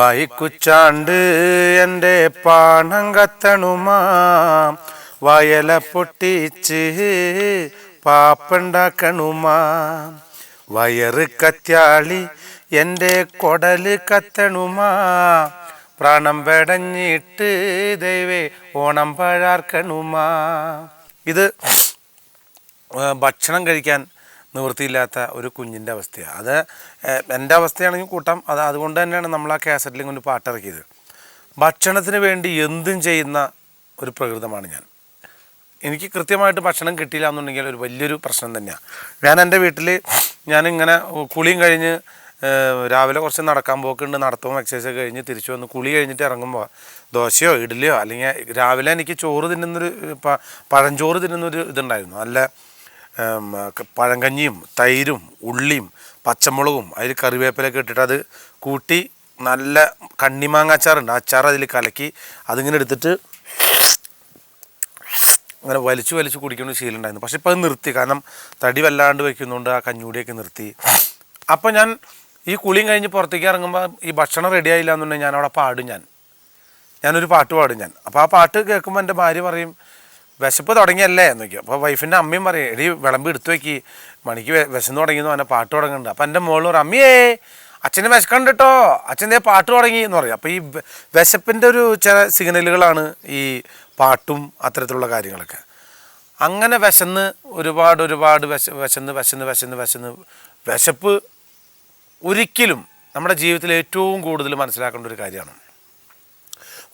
വായിക്കുച്ചാണ്ട് എന്റെ പാണം കത്തണുമാ. വയല പൊട്ടിച്ച് പാപ്പുണ്ടാക്കണുമാ. വയറ് കത്യാളി എന്റെ കൊടൽ കത്തണുമാ. പ്രാണം പെടഞ്ഞിട്ട് ദൈവേ ഓണം പഴാർക്കണുമാ. ഇത് ഭക്ഷണം കഴിക്കാൻ നിവൃത്തിയില്ലാത്ത ഒരു കുഞ്ഞിന്റെ അവസ്ഥയാണ്. അത് എന്റെ അവസ്ഥയാണെങ്കിൽ കൂട്ടാം. അത് അതുകൊണ്ട് തന്നെയാണ് നമ്മൾ ആ കാസറ്റിലും കൊണ്ട് പാട്ടിറക്കിയത് ഭക്ഷണത്തിന് വേണ്ടി എന്തും ചെയ്യുന്ന ഒരു പ്രകൃതമാണ് ഞാൻ. എനിക്ക് കൃത്യമായിട്ട് ഭക്ഷണം കിട്ടിയില്ല എന്നുണ്ടെങ്കിൽ ഒരു വലിയൊരു പ്രശ്നം തന്നെയാണ്. ഞാൻ എന്റെ വീട്ടിൽ ഞാനിങ്ങനെ കുളിയും കഴിഞ്ഞ് രാവിലെ കുറച്ച് നടക്കാൻ പോക്കുണ്ട്. നടത്തവും എക്സസൈസ് കഴിഞ്ഞ് തിരിച്ചു വന്ന് കുളി കഴിഞ്ഞിട്ട് ഇറങ്ങുമ്പോൾ ദോശയോ ഇഡ്ഡലിയോ അല്ലെങ്കിൽ രാവിലെ എനിക്ക് ചോറ് തിന്നുന്നൊരു പഴഞ്ചോറ് തിന്നുന്നൊരു ഇതുണ്ടായിരുന്നു. നല്ല പഴങ്കഞ്ഞിയും തൈരും ഉള്ളിയും പച്ചമുളകും അതിൽ കറിവേപ്പിലൊക്കെ ഇട്ടിട്ട് അത് കൂട്ടി നല്ല കണ്ണിമാങ്ങ അച്ചാറുണ്ട്. ആ അച്ചാർ അതിൽ കലക്കി അതിങ്ങനെ എടുത്തിട്ട് അങ്ങനെ വലിച്ചു വലിച്ചു കുടിക്കുന്ന ശീലം ഉണ്ടായിരുന്നു. പക്ഷെ ഇപ്പോൾ അത് നിർത്തി. കാരണം തടി വല്ലാണ്ട് വയ്ക്കുന്നുണ്ട് ആ കഞ്ഞൂടിയൊക്കെ നിർത്തി. അപ്പോൾ ഞാൻ ഈ കുളിയും കഴിഞ്ഞ് പുറത്തേക്ക് ഇറങ്ങുമ്പോൾ ഈ ഭക്ഷണം റെഡി ആയില്ല എന്നുണ്ടെങ്കിൽ ഞാൻ അവിടെ പാടും ഞാൻ. ഞാനൊരു പാട്ട് പാടും ഞാൻ. അപ്പോൾ ആ പാട്ട് കേൾക്കുമ്പോൾ എന്റെ ഭാര്യ പറയും വിശപ്പ് തുടങ്ങിയല്ലേ എന്നൊക്കെ അപ്പോൾ വൈഫിന്റെ അമ്മയും പറയും എടി വിളമ്പ് എടുത്തു വെക്കി. മണിക്ക് വിശന്ന് തുടങ്ങിയെന്ന് പറഞ്ഞാൽ പാട്ട് തുടങ്ങുന്നുണ്ട്. അപ്പോൾ എന്റെ മോൾ പറയും അമ്മയേ അച്ഛന് വിശക്കണ്ടിട്ടോ അച്ഛൻ ദേ പാട്ട് തുടങ്ങി എന്ന് പറയും. അപ്പോൾ ഈ വിശപ്പിന്റെ ഒരു ചില സിഗ്നലുകളാണ് ഈ പാട്ടും അത്തരത്തിലുള്ള കാര്യങ്ങളൊക്കെ. അങ്ങനെ വിശന്ന് ഒരുപാട് ഒരുപാട് വിശ വിശന്ന് വിശന്ന് വിശന്ന് വിശന്ന് വിശപ്പ് ഒരിക്കലും നമ്മുടെ ജീവിതത്തിൽ ഏറ്റവും കൂടുതൽ മനസ്സിലാക്കേണ്ട ഒരു കാര്യമാണ്.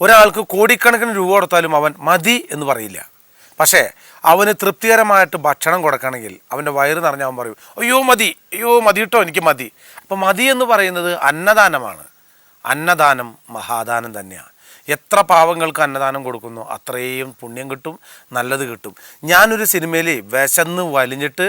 ഒരാൾക്ക് കോടിക്കണക്കിന് രൂപ കൊടുത്താലും അവൻ മതി എന്ന് പറയില്ല. പക്ഷേ അവന് തൃപ്തികരമായിട്ട് ഭക്ഷണം കൊടുക്കണമെങ്കിൽ അവന്റെ വയറ് നിറഞ്ഞ അവൻ പറയും അയ്യോ മതി അയ്യോ മതി കേട്ടോ എനിക്ക് മതി. അപ്പോൾ മതി എന്ന് പറയുന്നത് അന്നദാനമാണ്. അന്നദാനം മഹാദാനം തന്നെയാണ്. എത്ര പാവങ്ങൾക്ക് അന്നദാനം കൊടുക്കുന്നു അത്രയും പുണ്യം കിട്ടും നല്ലത് കിട്ടും. ഞാനൊരു സിനിമയിൽ വിശന്ന് വലിഞ്ഞിട്ട്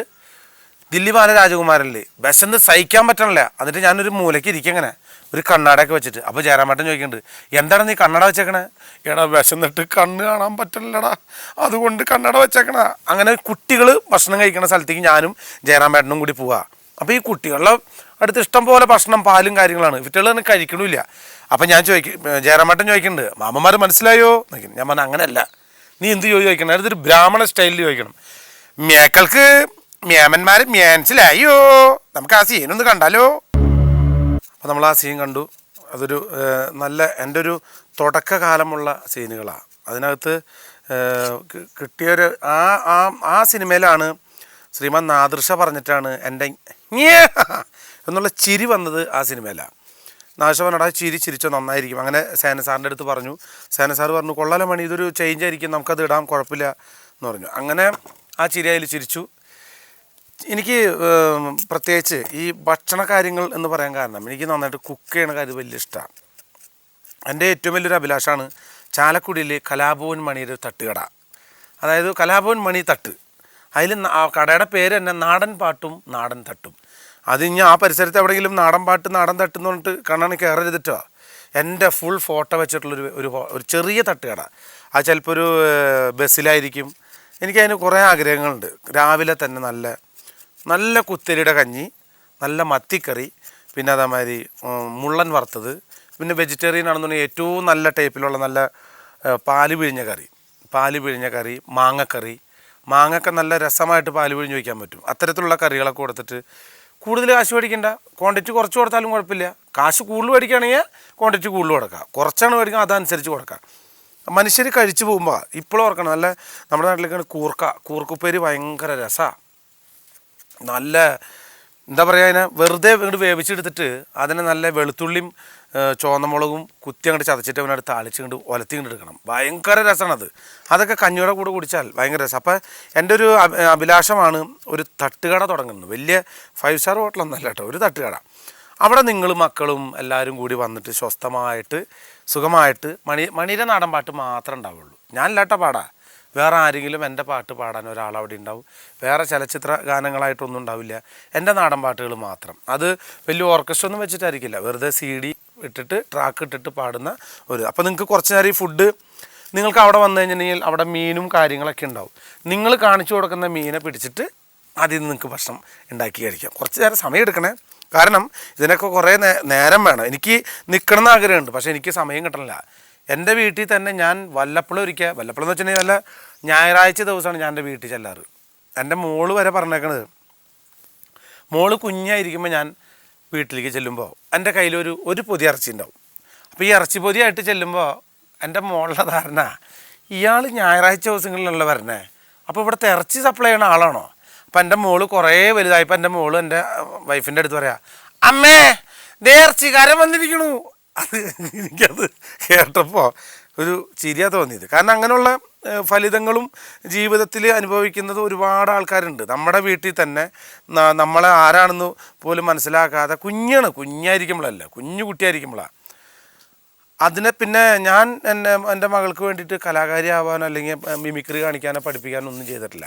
ദില്ലിമാല രാജകുമാരല്ലേ വിശന്ന് സഹിക്കാൻ പറ്റണല്ലേ. എന്നിട്ട് ഞാനൊരു മൂലയ്ക്ക് ഇരിക്കങ്ങനെ ഒരു കണ്ണാടയൊക്കെ വെച്ചിട്ട്. അപ്പോൾ ജയറാമേട്ടൻ ചോദിക്കുന്നുണ്ട് എന്താണ് നീ കണ്ണട വെച്ചേക്കണേ? എടാ വിശന്നിട്ട് കണ്ണ് കാണാൻ പറ്റില്ലടാ അതുകൊണ്ട് കണ്ണട വെച്ചേക്കണ. അങ്ങനെ കുട്ടികൾ ഭക്ഷണം കഴിക്കുന്ന സ്ഥലത്തേക്ക് ഞാനും ജയറാമേട്ടനും കൂടി പോവാ. അപ്പോൾ ഈ കുട്ടികളുടെ അടുത്ത് ഇഷ്ടം പോലെ ഭക്ഷണം പാലും കാര്യങ്ങളാണ്. ഇവറ്റുകൾ തന്നെ കഴിക്കണില്ല. അപ്പം ഞാൻ ചോദിക്കും ജയറാമേട്ടൻ ചോദിക്കുന്നുണ്ട് മാമന്മാർ മനസ്സിലായോ? നോക്കി ഞാൻ പറഞ്ഞ അങ്ങനെയല്ല നീ എന്ത് ചോദിക്കണം? അടുത്തൊരു ബ്രാഹ്മണ സ്റ്റൈലിൽ ചോദിക്കണം. മേക്കൾക്ക് മേമന്മാർ മനസ്സിലായോ നമുക്ക് ആ സീനൊന്ന് കണ്ടാലോ? അപ്പോൾ നമ്മൾ ആ സീൻ കണ്ടു. അതൊരു നല്ല എന്റെ ഒരു തുടക്കകാലമുള്ള സീനുകളാണ് അതിനകത്ത് കിട്ടിയൊരു ആ ആ ആ സിനിമയിലാണ് ശ്രീമാൻ നാദൃശ പറഞ്ഞിട്ടാണ് എന്റെ എന്നുള്ള ചിരി വന്നത് ആ സിനിമയിലാണ് നാശ പറഞ്ഞാൽ ചിരി ചിരിച്ചോ നന്നായിരിക്കും. അങ്ങനെ സേന സാറിന്റെ അടുത്ത് പറഞ്ഞു. സേന സാർ പറഞ്ഞു കൊള്ളാലോ മണി ഇതൊരു ചേഞ്ച് ആയിരിക്കും. നമുക്കത് ഇടാം കുഴപ്പമില്ല എന്ന് പറഞ്ഞു. അങ്ങനെ ആ ചിരി അതിൽ ചിരിച്ചു. എനിക്ക് പ്രത്യേകിച്ച് ഈ ഭക്ഷണ കാര്യങ്ങൾ എന്ന് പറയാൻ കാരണം എനിക്ക് നന്നായിട്ട് കുക്ക് ചെയ്യണ കാര്യം വലിയ ഇഷ്ടമാണ് എന്റെ ഏറ്റവും വലിയൊരു അഭിലാഷമാണ് ചാലക്കുടിയിൽ കലാഭവൻ മണിയുടെ ഒരു തട്ടുകട. അതായത് കലാഭവൻ മണി തട്ട്. അതിൽ കടയുടെ പേര് തന്നെ നാടൻ പാട്ടും നാടൻ തട്ടും. അത് ഇനി ആ പരിസരത്ത് എവിടെയെങ്കിലും നാടൻ പാട്ട് നാടൻ തട്ട് എന്ന് പറഞ്ഞിട്ട് കണ്ണാണ് കയറരുതിട്ടോ എന്റെ ഫുൾ ഫോട്ടോ വെച്ചിട്ടുള്ളൊരു ഒരു ഒരു ചെറിയ തട്ടുകട. അത് ചിലപ്പോൾ ഒരു ബസ്സിലായിരിക്കും. എനിക്കതിന് കുറേ ആഗ്രഹങ്ങളുണ്ട്. രാവിലെ തന്നെ നല്ല നല്ല കുത്തരിയുടെ കഞ്ഞി നല്ല മത്തിക്കറി പിന്നെ അതേമാതിരി മുള്ളൻ വറുത്തത് പിന്നെ വെജിറ്റേറിയൻ ആണെന്നുണ്ടെങ്കിൽ ഏറ്റവും നല്ല ടൈപ്പിലുള്ള നല്ല പാൽ പിഴിഞ്ഞ കറി. പാൽ പിഴിഞ്ഞ കറി മാങ്ങക്കറി. മാങ്ങയൊക്കെ നല്ല രസമായിട്ട് പാൽ പിഴിഞ്ഞ് വയ്ക്കാൻ പറ്റും. അത്തരത്തിലുള്ള കറികളൊക്കെ കൊടുത്തിട്ട് കൂടുതൽ കാശ് മേടിക്കണ്ട. ക്വാണ്ടിറ്റി കുറച്ച് കൊടുത്താലും കുഴപ്പമില്ല. കാശ് കൂടുതൽ മേടിക്കുകയാണെങ്കിൽ ക്വാണ്ടിറ്റി കൂടുതൽ കൊടുക്കുക കുറച്ചാണ് മേടിക്കുക അതനുസരിച്ച് കൊടുക്കുക മനുഷ്യർ കഴിച്ചു പോകുമ്പോൾ ഇപ്പോഴും ഓർക്കണം നല്ല നമ്മുടെ നാട്ടിലേക്കാണ് കൂർക്ക. കൂർക്കുപ്പേര് ഭയങ്കര രസമാണ് നല്ല എന്താ പറയുക അതിനെ വെറുതെ ഇങ്ങോട്ട് വേവിച്ചെടുത്തിട്ട് അതിനെ നല്ല വെളുത്തുള്ളിയും ചുവന്നമുളകും കുത്തി അങ്ങോട്ട് ചതച്ചിട്ട് അവനോട് താളിച്ച് ഇങ്ങോട്ട് ഒലത്തി ഇങ്ങോട്ട് എടുക്കണം. ഭയങ്കര രസമാണത് അതൊക്കെ കഞ്ഞിയുടെ കൂടെ കുടിച്ചാൽ ഭയങ്കര രസം. അപ്പോൾ എന്റെ ഒരു അഭി- അഭിലാഷമാണ് ഒരു തട്ടുകട തുടങ്ങുന്നത്. വലിയ ഫൈവ് സ്റ്റാർ ഹോട്ടലൊന്നല്ല കേട്ടോ ഒരു തട്ടുകട. അവിടെ നിങ്ങൾ മക്കളും എല്ലാവരും കൂടി വന്നിട്ട് സ്വസ്ഥമായിട്ട് സുഖമായിട്ട് മണി മണിയുടെ നാടൻ പാട്ട് മാത്രമേ ഉണ്ടാവുള്ളൂ. ഞാൻ ഇല്ലാട്ട പാടാ. വേറെ ആരെങ്കിലും എന്റെ പാട്ട് പാടാൻ ഒരാൾ അവിടെ ഉണ്ടാവും. വേറെ ചലച്ചിത്ര ഗാനങ്ങളായിട്ടൊന്നും ഉണ്ടാവില്ല. എന്റെ നാടൻ പാട്ടുകൾ മാത്രം. അത് വലിയ ഓർക്കസ്ട്ര ഒന്നും വെച്ചിട്ടായിരിക്കില്ല. വെറുതെ സി ഡി ഇട്ടിട്ട് ട്രാക്ക് ഇട്ടിട്ട് പാടുന്ന ഒരു. അപ്പോൾ നിങ്ങൾക്ക് കുറച്ച് നേരം ഈ ഫുഡ് നിങ്ങൾക്ക് അവിടെ വന്നു കഴിഞ്ഞിട്ടുണ്ടെങ്കിൽ അവിടെ മീനും കാര്യങ്ങളൊക്കെ ഉണ്ടാവും. നിങ്ങൾ കാണിച്ചു കൊടുക്കുന്ന മീനെ പിടിച്ചിട്ട് ആദ്യം നിങ്ങൾക്ക് ഭക്ഷണം ഉണ്ടാക്കി കഴിക്കാം. കുറച്ച് നേരം സമയം എടുക്കണേ. കാരണം ഇതിനൊക്കെ കുറേ നേരം വേണം. എനിക്ക് നിൽക്കണം എന്ന് ആഗ്രഹമുണ്ട്. പക്ഷേ എനിക്ക് സമയം കിട്ടണില്ല. എന്റെ വീട്ടിൽ തന്നെ ഞാൻ വല്ലപ്പോഴും ഒരിക്കൽ വല്ലപ്പോഴും എന്ന് വെച്ചിട്ടുണ്ടെങ്കിൽ നല്ല ഞായറാഴ്ച ദിവസമാണ് ഞാൻ എന്റെ വീട്ടിൽ ചെല്ലാറ്. എന്റെ മോൾ വരെ പറഞ്ഞേക്കണത് മോൾ കുഞ്ഞായിരിക്കുമ്പോൾ ഞാൻ വീട്ടിലേക്ക് ചെല്ലുമ്പോൾ എന്റെ കയ്യിലൊരു ഒരു പൊതി ഇറച്ചി ഉണ്ടാവും. അപ്പോൾ ഈ ഇറച്ചി പൊതിയായിട്ട് ചെല്ലുമ്പോൾ എന്റെ മോളുടെ ധാരണ ഇയാൾ ഞായറാഴ്ച ദിവസങ്ങളിലുള്ള വരണേ. അപ്പോൾ ഇവിടുത്തെ ഇറച്ചി സപ്ലൈ ചെയ്യുന്ന ആളാണോ? അപ്പം എന്റെ മോൾ കുറേ വലുതായപ്പോൾ എന്റെ മോൾ എന്റെ വൈഫിന്റെ അടുത്ത് പറയാം അമ്മേ ദേ ഇറച്ചിക്കാരൻ വന്നിരിക്കണു. അത് എനിക്കത് കേട്ടപ്പോൾ ഒരു ചിരിയാ തോന്നിയത്. കാരണം അങ്ങനെയുള്ള ഫലിതങ്ങളും ജീവിതത്തിൽ അനുഭവിക്കുന്നത് ഒരുപാട് ആൾക്കാരുണ്ട്. നമ്മുടെ വീട്ടിൽ തന്നെ നമ്മളെ ആരാണെന്ന് പോലും മനസ്സിലാക്കാതെ കുഞ്ഞാണ്. കുഞ്ഞായിരിക്കുമ്പോഴല്ല കുഞ്ഞു കുട്ടിയായിരിക്കുമ്പോഴാണ് അതിനെ പിന്നെ ഞാൻ എന്റെ എന്റെ മകൾക്ക് വേണ്ടിയിട്ട് കലാകാരി ആവാനോ അല്ലെങ്കിൽ മിമിക്രി കാണിക്കാനോ പഠിപ്പിക്കാനോ ഒന്നും ചെയ്തിട്ടില്ല.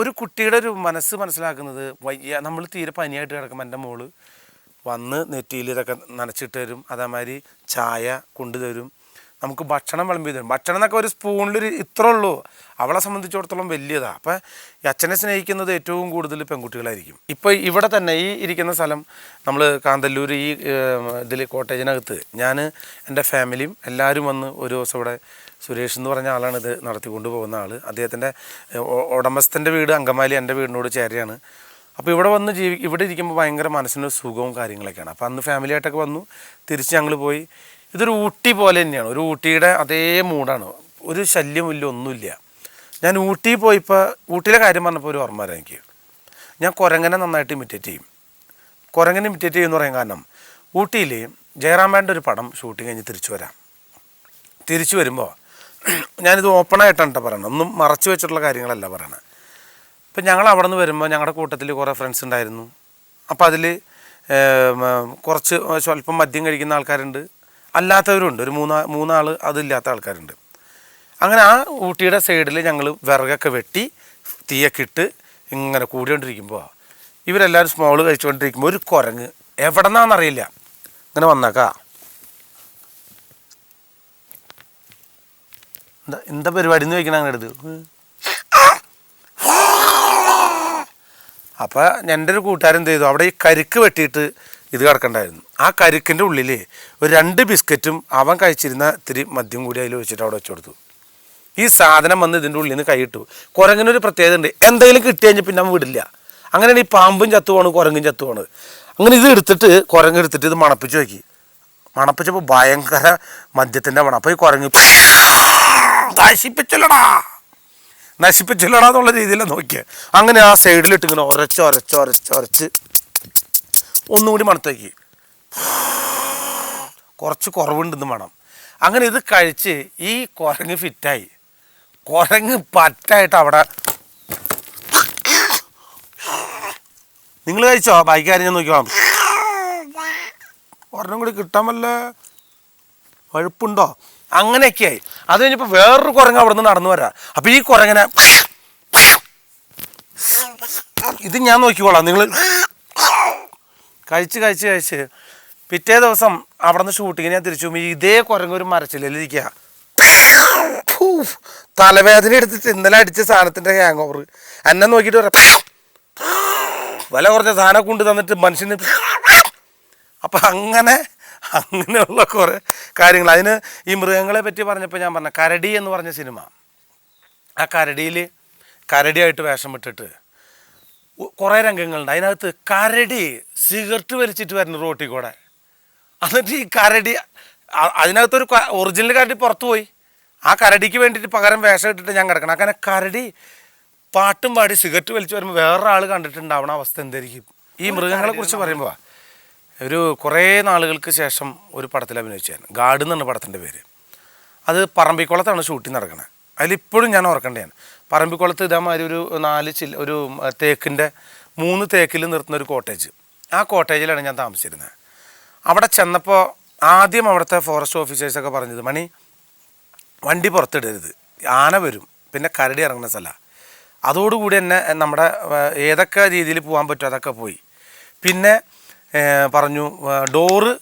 ഒരു കുട്ടിയുടെ ഒരു മനസ്സ് മനസ്സിലാക്കുന്നത് വയ്യ. നമ്മൾ തീരെ പനിയായിട്ട് കിടക്കുമ്പോൾ എന്റെ മോൾ വന്ന് നെറ്റിയിൽ ഇതൊക്കെ നനച്ചിട്ട് തരും. അതേമാതിരി ചായ കൊണ്ടുതരും നമുക്ക് ഭക്ഷണം വിളമ്പി തരും. ഭക്ഷണം എന്നൊക്കെ ഒരു സ്പൂണിലൊരു ഇത്ര ഉള്ളൂ. അവളെ സംബന്ധിച്ചിടത്തോളം വലിയതാണ് അപ്പം ഈ അച്ഛനെ സ്നേഹിക്കുന്നത് ഏറ്റവും കൂടുതൽ പെൺകുട്ടികളായിരിക്കും. ഇപ്പോൾ ഇവിടെ തന്നെ ഈ ഇരിക്കുന്ന സ്ഥലം നമ്മൾ കാന്തല്ലൂർ ഈ ഇതിൽ കോട്ടേജിനകത്ത് ഞാൻ എന്റെ ഫാമിലിയും എല്ലാവരും വന്ന് ഒരു ദിവസം ഇവിടെ സുരേഷ് എന്ന് പറഞ്ഞ ആളാണ് ഇത് നടത്തിക്കൊണ്ട് പോകുന്ന ആൾ അദ്ദേഹത്തിന്റെ ഉടമസ്ഥന്റെ വീട് അങ്കമാലി എന്റെ വീടിനോട് ചേരെയാണ്. അപ്പോൾ ഇവിടെ വന്ന് ജീവി ഇവിടെ ഇരിക്കുമ്പോൾ ഭയങ്കര മനസ്സിനൊരു സുഖവും കാര്യങ്ങളൊക്കെയാണ്. അപ്പോൾ അന്ന് ഫാമിലി ആയിട്ടൊക്കെ വന്നു. തിരിച്ച് ഞങ്ങൾ പോയി. ഇതൊരു ഊട്ടി പോലെ തന്നെയാണ്. ഒരു ഊട്ടിയുടെ അതേ മൂഡാണ്. ഒരു ശല്യമില്ല ഒന്നുമില്ല. ഞാൻ ഊട്ടി പോയിപ്പോൾ ഊട്ടിയിലെ കാര്യം പറഞ്ഞപ്പോൾ ഒരു ഓർമ്മ വരാം എനിക്ക്. ഞാൻ കുരങ്ങനെ നന്നായിട്ട് ഇമിറ്റേറ്റ് ചെയ്യും. കുരങ്ങനെ ഇമിറ്റേറ്റ് ചെയ്യുമെന്ന് പറയാൻ കാരണം ഊട്ടിയിൽ ജയറാമേന്റെ ഒരു പടം ഷൂട്ടിങ് കഴിഞ്ഞ് തിരിച്ചു വരാം. തിരിച്ചു വരുമ്പോൾ ഞാനിത് ഓപ്പണായിട്ടാണ് കേട്ടോ പറയണത്. ഒന്നും മറച്ചു വെച്ചിട്ടുള്ള കാര്യങ്ങളല്ല പറയണത്. ഇപ്പം ഞങ്ങൾ അവിടെ നിന്ന് വരുമ്പോൾ ഞങ്ങളുടെ കൂട്ടത്തിൽ കുറേ ഫ്രണ്ട്സ് ഉണ്ടായിരുന്നു. അപ്പോൾ അതിൽ കുറച്ച് സ്വല്പം മദ്യം കഴിക്കുന്ന ആൾക്കാരുണ്ട്. അല്ലാത്തവരുണ്ട്. ഒരു മൂന്നാ മൂന്നാൾ അതില്ലാത്ത ആൾക്കാരുണ്ട്. അങ്ങനെ ആ ഊട്ടിയുടെ സൈഡിൽ ഞങ്ങൾ വിറകൊക്കെ വെട്ടി തീയൊക്കെ ഇട്ട് ഇങ്ങനെ കൂടിക്കൊണ്ടിരിക്കുമ്പോൾ ഇവരെല്ലാവരും സ്മോൾ കഴിച്ചുകൊണ്ടിരിക്കുമ്പോൾ ഒരു കുരങ്ങ് എവിടെ നിന്നാണെന്നറിയില്ല ഇങ്ങനെ വന്നേക്കാ. എന്താ എന്താ പരിപാടി എന്ന് ചോദിക്കണം അങ്ങനെ എടുത്ത് അപ്പോൾ എന്റെ ഒരു കൂട്ടുകാരൻ എന്ത് ചെയ്തു? അവിടെ ഈ കരിക്ക് വെട്ടിയിട്ട് ഇത് കിടക്കണ്ടായിരുന്നു. ആ കരിക്കിന്റെ ഉള്ളിൽ ഒരു രണ്ട് ബിസ്ക്കറ്റും അവൻ കഴിച്ചിരുന്ന ഇത്തിരി മദ്യം കൂടി അതിൽ വെച്ചിട്ട് അവിടെ വെച്ചു കൊടുത്തു. ഈ സാധനം വന്ന് ഇതിന്റെ ഉള്ളിൽ നിന്ന് കൈയിട്ടു. കുരങ്ങിനൊരു പ്രത്യേകത ഉണ്ട്. എന്തെങ്കിലും കിട്ടി കഴിഞ്ഞാൽ പിന്നെ അവൻ വിടില്ല. അങ്ങനെയാണ് ഈ പാമ്പും ചത്തുവാണ് കുരങ്ങും ചത്തു പോണ് അങ്ങനെ ഇത് എടുത്തിട്ട് കുരങ്ങ് എടുത്തിട്ട് ഇത് മണപ്പിച്ച് നോക്കി. മണപ്പിച്ചപ്പോൾ ഭയങ്കര മദ്യത്തിന്റെ മണം. അപ്പോൾ ഈ കുരങ്ങ് നശിപ്പിച്ചല്ലടാ നശിപ്പിച്ചില്ലടാ എന്നുള്ള രീതിയിലാണ് അങ്ങനെ ആ സൈഡിലിട്ട് ഇങ്ങനെ ഒരച്ച് ഒരച്ച് ഒരച്ച്. ഒരച്ച് ഒന്നുകൂടി മണത്തേക്ക്. കുറച്ച് കുറവുണ്ടെന്ന് വേണം. അങ്ങനെ ഇത് കഴിച്ച് ഈ കുരങ്ങ് ഫിറ്റായി. കുരങ്ങ് പറ്റായിട്ട് അവിടെ നിങ്ങൾ കഴിച്ചോ? ബൈക്കാരി ഞാൻ നോക്കിക്കോളാം. ഒരെണ്ണം കൂടി കിട്ടാൻ വല്ല വഴുപ്പുണ്ടോ? അങ്ങനെയൊക്കെയായി. അത് കഴിഞ്ഞപ്പോൾ വേറൊരു കുരങ്ങ് അവിടെ നിന്ന് നടന്നു വരാം. അപ്പോൾ ഈ കുരങ്ങനെ ഇത് ഞാൻ നോക്കിക്കോളാം. നിങ്ങൾ കഴിച്ച് കഴിച്ച് കഴിച്ച് പിറ്റേ ദിവസം അവിടെ നിന്ന് ഷൂട്ടിങ്ങിന് ഞാൻ തിരിച്ചു ഇതേ കുരങ്ങ് ഒരു മരച്ചില്ലിരിക്കുക തലവേദന എടുത്തിട്ട് ഇന്നലെ അടിച്ച സാധനത്തിന്റെ ഹാങ് ഓവർ എന്നെ നോക്കിയിട്ട് പറയാം വില കുറഞ്ഞ സാധനം കൊണ്ട് തന്നിട്ട് മനുഷ്യന് അപ്പം അങ്ങനെ അങ്ങനെയുള്ള കുറേ കാര്യങ്ങൾ. അതിന് ഈ മൃഗങ്ങളെ പറ്റി പറഞ്ഞപ്പോൾ ഞാൻ പറഞ്ഞ കരടി എന്ന് പറഞ്ഞ സിനിമ. ആ കരടിയിൽ കരടിയായിട്ട് വേഷം വിട്ടിട്ട് കുറേ രംഗങ്ങളുണ്ട്. അതിനകത്ത് കരടി സിഗരറ്റ് വലിച്ചിട്ട് വരുന്നു റോട്ടിൽ കൂടെ. എന്നിട്ട് ഈ കരടി അതിനകത്തൊരു ഒറിജിനൽ കരടി പുറത്തു പോയി. ആ കരടിക്ക് വേണ്ടിയിട്ട് പകരം വേഷം ഇട്ടിട്ട് ഞാൻ കിടക്കണം. അങ്ങനെ കരടി പാട്ടും പാടി സിഗരറ്റ് വലിച്ചു വരുമ്പോൾ വേറൊരാൾ കണ്ടിട്ടുണ്ടാവണ അവസ്ഥ എന്തായിരിക്കും? ഈ മൃഗങ്ങളെ കുറിച്ച് പറയുമ്പോൾ ഒരു കുറേ നാളുകൾക്ക് ശേഷം ഒരു പടത്തിൽ അഭിനയിച്ചു ഞാൻ ഗാർഡ് എന്നാണ് പടത്തിന്റെ പേര്. അത് പറമ്പിക്കുളത്താണ് ഷൂട്ടിംഗ് നടക്കുന്നത് അതിലിപ്പോഴും ഞാൻ ഓർക്കേണ്ടതാണ്. പറമ്പിക്കുളത്ത് ഇതേമാതിരി ഒരു നാല് ചില്ല ഒരു തേക്കിന്റെ മൂന്ന് തേക്കിൽ നിർത്തുന്ന ഒരു കോട്ടേജ്. ആ കോട്ടേജിലാണ് ഞാൻ താമസിച്ചിരുന്നത്. അവിടെ ചെന്നപ്പോൾ ആദ്യം അവിടുത്തെ ഫോറസ്റ്റ് ഓഫീസേഴ്സൊക്കെ പറഞ്ഞത് മണി വണ്ടി പുറത്തിടരുത്. ആന വരും. പിന്നെ കരടി ഇറങ്ങുന്ന സ്ഥലമാണ് അതോടുകൂടി തന്നെ നമ്മുടെ ഏതൊക്കെ രീതിയിൽ പോകാൻ പറ്റുമോ അതൊക്കെ പോയി. പിന്നെ പറഞ്ഞു ഡോറ്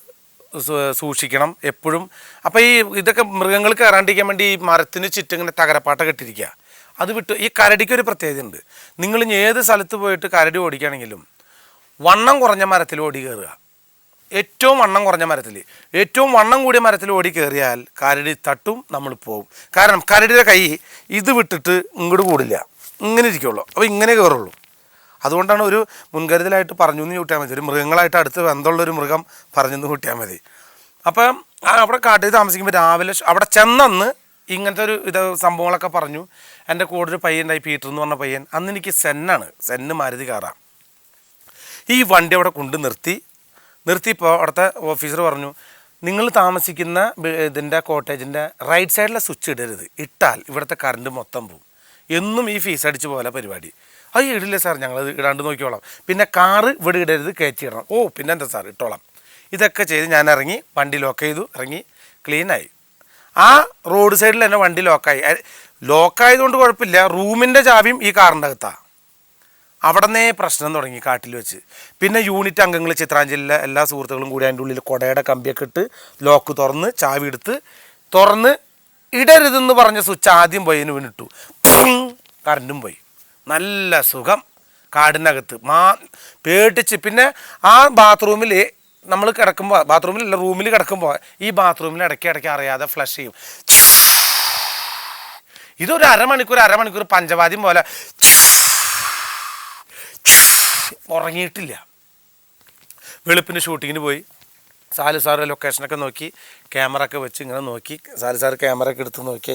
സൂക്ഷിക്കണം എപ്പോഴും. അപ്പോൾ ഈ ഇതൊക്കെ മൃഗങ്ങൾ കയറാണ്ടിരിക്കാൻ വേണ്ടി ഈ മരത്തിന് ചുറ്റും ഇങ്ങനെ തകരപ്പാട്ട കെട്ടിരിക്കുക അത് വിട്ട് ഈ കരടിക്ക് ഒരു പ്രത്യേകത ഉണ്ട് നിങ്ങൾ ഏത് സ്ഥലത്ത് പോയിട്ട് കരടി ഓടിക്കുകയാണെങ്കിലും വണ്ണം കുറഞ്ഞ മരത്തിൽ ഓടി കയറുക. ഏറ്റവും വണ്ണം കുറഞ്ഞ മരത്തിൽ ഏറ്റവും വണ്ണം കൂടിയ മരത്തിൽ ഓടി കയറിയാൽ കരടി തട്ടും നമ്മൾ പോവും. കാരണം കരടിയുടെ കൈ ഇത് വിട്ടിട്ട് ഇങ്ങോട്ട് കൂടില്ല. ഇങ്ങനെ ഇരിക്കുള്ളൂ. അപ്പോൾ ഇങ്ങനെ കയറുള്ളൂ. അതുകൊണ്ടാണ് ഒരു മുൻകരുതലായിട്ട് പറഞ്ഞു എന്ന് കൂട്ടിയാൽ മതി. ഒരു മൃഗങ്ങളായിട്ട് അടുത്ത് ബന്ധമുള്ളൊരു മൃഗം പറഞ്ഞെന്ന് കൂട്ടിയാൽ മതി. അപ്പം അവിടെ കാട്ടിൽ താമസിക്കുമ്പോൾ രാവിലെ അവിടെ ചെന്നന്ന് ഇങ്ങനത്തെ ഒരു ഇത് സംഭവങ്ങളൊക്കെ പറഞ്ഞു. എന്റെ കൂടെ ഒരു പയ്യൻ ഉണ്ടായി പീറ്റർ എന്ന് പറഞ്ഞ പയ്യൻ. അന്ന് എനിക്ക് സെന്നാണ്. സെന്ന് മാരുതി കാറാം. ഈ വണ്ടി അവിടെ കൊണ്ട് നിർത്തി. നിർത്തിയപ്പോൾ അവിടുത്തെ ഓഫീസർ പറഞ്ഞു നിങ്ങൾ താമസിക്കുന്ന ഇതിന്റെ കോട്ടേജിന്റെ റൈറ്റ് സൈഡിലെ സ്വിച്ച് ഇടരുത്. ഇട്ടാൽ ഇവിടുത്തെ കറണ്ട് മൊത്തം പോവും. എന്നും ഈ ഫീസ് അടിച്ച് പോലെ പരിപാടി. അത് ഇടില്ല സാർ ഞങ്ങൾ ഇടാണ്ട് നോക്കിക്കോളാം. പിന്നെ കാറ് ഇവിടെ ഇടരുത് കയറ്റി ഇടണം. ഓ പിന്നെ എന്താ സാർ ഇട്ടോളാം. ഇതൊക്കെ ചെയ്ത് ഞാൻ ഇറങ്ങി വണ്ടി ലോക്ക് ചെയ്തു ഇറങ്ങി ക്ലീനായി ആ റോഡ് സൈഡിൽ തന്നെ വണ്ടി ലോക്കായി ലോക്കായതുകൊണ്ട് കുഴപ്പമില്ല. റൂമിന്റെ ചാവിയും ഈ കാറിന്റെ അകത്താണ് അവിടുന്നേ പ്രശ്നം തുടങ്ങി കാട്ടിൽ വെച്ച്. പിന്നെ യൂണിറ്റ് അംഗങ്ങൾ ചിത്രാഞ്ജലിയിലെ എല്ലാ സുഹൃത്തുക്കളും കൂടി അതിന്റെ ഉള്ളിൽ കുടയുടെ കമ്പിയൊക്കെ ഇട്ട് ലോക്ക് തുറന്ന് ചാവി എടുത്ത് തുറന്ന് ഇടരുതെന്ന് പറഞ്ഞ സ്വിച്ച് ആദ്യം പോയതിന് വീണിട്ടു കറണ്ടും പോയി. നല്ല സുഖം കാടിനകത്ത്. മാ പേടിച്ച്. പിന്നെ ആ ബാത്റൂമിൽ നമ്മൾ കിടക്കുമ്പോൾ ബാത്റൂമിലല്ല റൂമിൽ കിടക്കുമ്പോൾ ഈ ബാത്റൂമിൽ ഇടയ്ക്ക് ഇടയ്ക്ക് അറിയാതെ ഫ്ലഷ് ചെയ്യും. ഇതൊരു അരമണിക്കൂർ അരമണിക്കൂർ പഞ്ചവാദ്യം പോലെ ഉറങ്ങിയിട്ടില്ല. വെളുപ്പിന് ഷൂട്ടിങ്ങിന് പോയി. സാലു സാറ് ലൊക്കേഷനൊക്കെ നോക്കി. ക്യാമറ ഒക്കെ വെച്ച് ഇങ്ങനെ നോക്കി. സാലു സാറ് ക്യാമറ ഒക്കെ എടുത്ത് നോക്കി.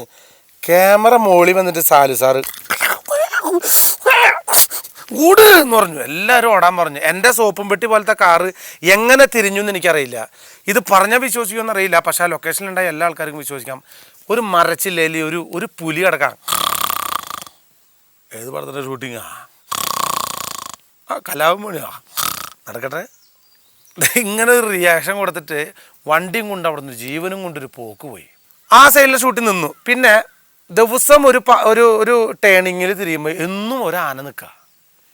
ക്യാമറ മോളി വന്നിട്ട് സാലു സാറ് കൂട് എന്ന് പറഞ്ഞു. എല്ലാവരും ഓടാൻ പറഞ്ഞു. എന്റെ സോപ്പും പെട്ടി പോലത്തെ കാറ് എങ്ങനെ തിരിഞ്ഞു എന്ന് എനിക്കറിയില്ല. ഇത് പറഞ്ഞാൽ വിശ്വസിക്കുമെന്ന് അറിയില്ല പക്ഷേ ആ ലൊക്കേഷനിലുണ്ടായ എല്ലാ ആൾക്കാർക്കും വിശ്വസിക്കാം. ഒരു മരച്ചില്ലേലി ഒരു ഒരു പുലി കിടക്കാം ഏത് പടത്തിന്റെ ഷൂട്ടിങ്ങാ ആ? കലാപമണിയാ നടക്കട്ടെ. ഇങ്ങനെ ഒരു റിയാക്ഷൻ കൊടുത്തിട്ട് വണ്ടിയും കൊണ്ട് അവിടെ നിന്ന് ജീവനും കൊണ്ടൊരു പോക്ക് പോയി. ആ സൈഡിലെ ഷൂട്ടിൽ നിന്നു. പിന്നെ ദിവസം ഒരു ഒരു ഒരു ടേണിങ്ങിൽ തിരിയുമ്പോൾ എന്നും ഒരു ആന നിൽക്കുക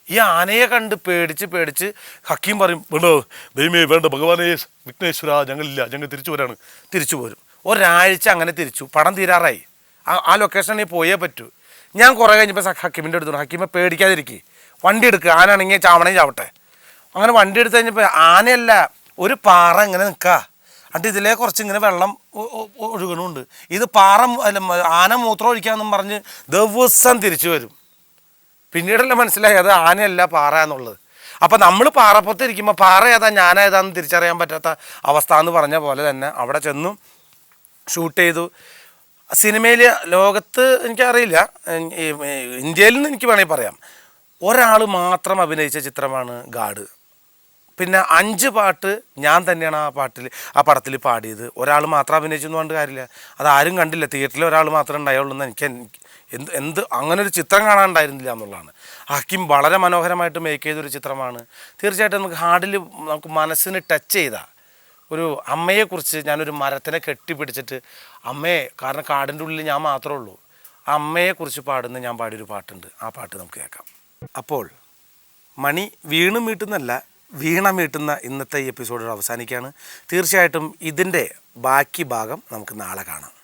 ഈ ആനയെ കണ്ട് പേടിച്ച് പേടിച്ച് ഹക്കീം പറയും വേണ്ടോ? ദൈവമേ വേണ്ട. ഭഗവാനേ വിഘ്നേശ്വര ഞങ്ങളില്ല. ഞങ്ങൾ തിരിച്ചു വരാണ് തിരിച്ചു പോരും. ഒരാഴ്ച അങ്ങനെ തിരിച്ചു. പടം തീരാറായി. ആ- ലൊക്കേഷനിൽ പോയേ പറ്റൂ. ഞാൻ കുറേ കഴിഞ്ഞപ്പോൾ ഹക്കീമിന്റെ അടുത്ത് ഹക്കീമെ പേടിക്കാതിരിക്കേ. വണ്ടി എടുക്കുക ആനാണെങ്കിൽ ചാവണേ ചാവട്ടെ. അങ്ങനെ വണ്ടി എടുത്ത് കഴിഞ്ഞപ്പോൾ ആനയല്ല ഒരു പാറ ഇങ്ങനെ നിൽക്കുക എന്നിട്ട് ഇതിലേ കുറച്ച് ഇങ്ങനെ വെള്ളം ഒ- ഒ- ഒഴുകണുണ്ട്. ഇത് പാറ ആന മൂത്രം ഒഴിക്കാമെന്നും പറഞ്ഞ് ദിവസം തിരിച്ചു വരും. പിന്നീടല്ല മനസ്സിലായി അത് ആനയല്ല പാറ എന്നുള്ളത്. അപ്പം നമ്മൾ പാറപ്പുറത്ത് ഇരിക്കുമ്പോൾ പാറ ഏതാ ഞാൻ ഏതാന്ന് തിരിച്ചറിയാൻ പറ്റാത്ത അവസ്ഥ എന്ന് പറഞ്ഞ പോലെ തന്നെ അവിടെ ചെന്നു ഷൂട്ട് ചെയ്തു. സിനിമയിൽ ലോകത്ത് എനിക്കറിയില്ല. ഇന്ത്യയിൽ നിന്ന് എനിക്ക് വേണമെങ്കിൽ പറയാം. ഒരാൾ മാത്രം അഭിനയിച്ച ചിത്രമാണ് ഗാഡ്. പിന്നെ അഞ്ച് പാട്ട് ഞാൻ തന്നെയാണ് ആ പാട്ടിൽ ആ പടത്തിൽ പാടിയത്. ഒരാൾ മാത്രം അഭിനയിച്ചു എന്ന് പറഞ്ഞിട്ട് കാര്യമില്ല. അത് ആരും കണ്ടില്ല. തിയേറ്ററിൽ ഒരാൾ മാത്രമേ ഉണ്ടായുള്ളൂ എന്ന് എനിക്ക് എന്ത് എന്ത് അങ്ങനെ ഒരു ചിത്രം കാണാനുണ്ടായിരുന്നില്ല എന്നുള്ളതാണ്. ഹക്കിം വളരെ മനോഹരമായിട്ട് മേക്ക് ചെയ്തൊരു ചിത്രമാണ്. തീർച്ചയായിട്ടും നമുക്ക് ഹാർഡിൽ നമുക്ക് മനസ്സിന് ടച്ച് ചെയ്ത ഒരു അമ്മയെക്കുറിച്ച് ഞാനൊരു മരത്തിനെ കെട്ടിപ്പിടിച്ചിട്ട് അമ്മയെ കാരണം കാടിന്റെ ഉള്ളിൽ ഞാൻ മാത്രമേ ഉള്ളൂ. ആ അമ്മയെക്കുറിച്ച് പാടുന്ന ഞാൻ പാടിയൊരു പാട്ടുണ്ട്. ആ പാട്ട് നമുക്ക് കേൾക്കാം. അപ്പോൾ മണി വീണും മീട്ടുന്നല്ല വീണ വീട്ടുന്ന ഇന്നത്തെ എപ്പിസോഡ് അവസാനിക്കുകയാണ്. തീർച്ചയായിട്ടും ഇതിന്റെ ബാക്കി ഭാഗം നമുക്ക് നാളെ കാണാം.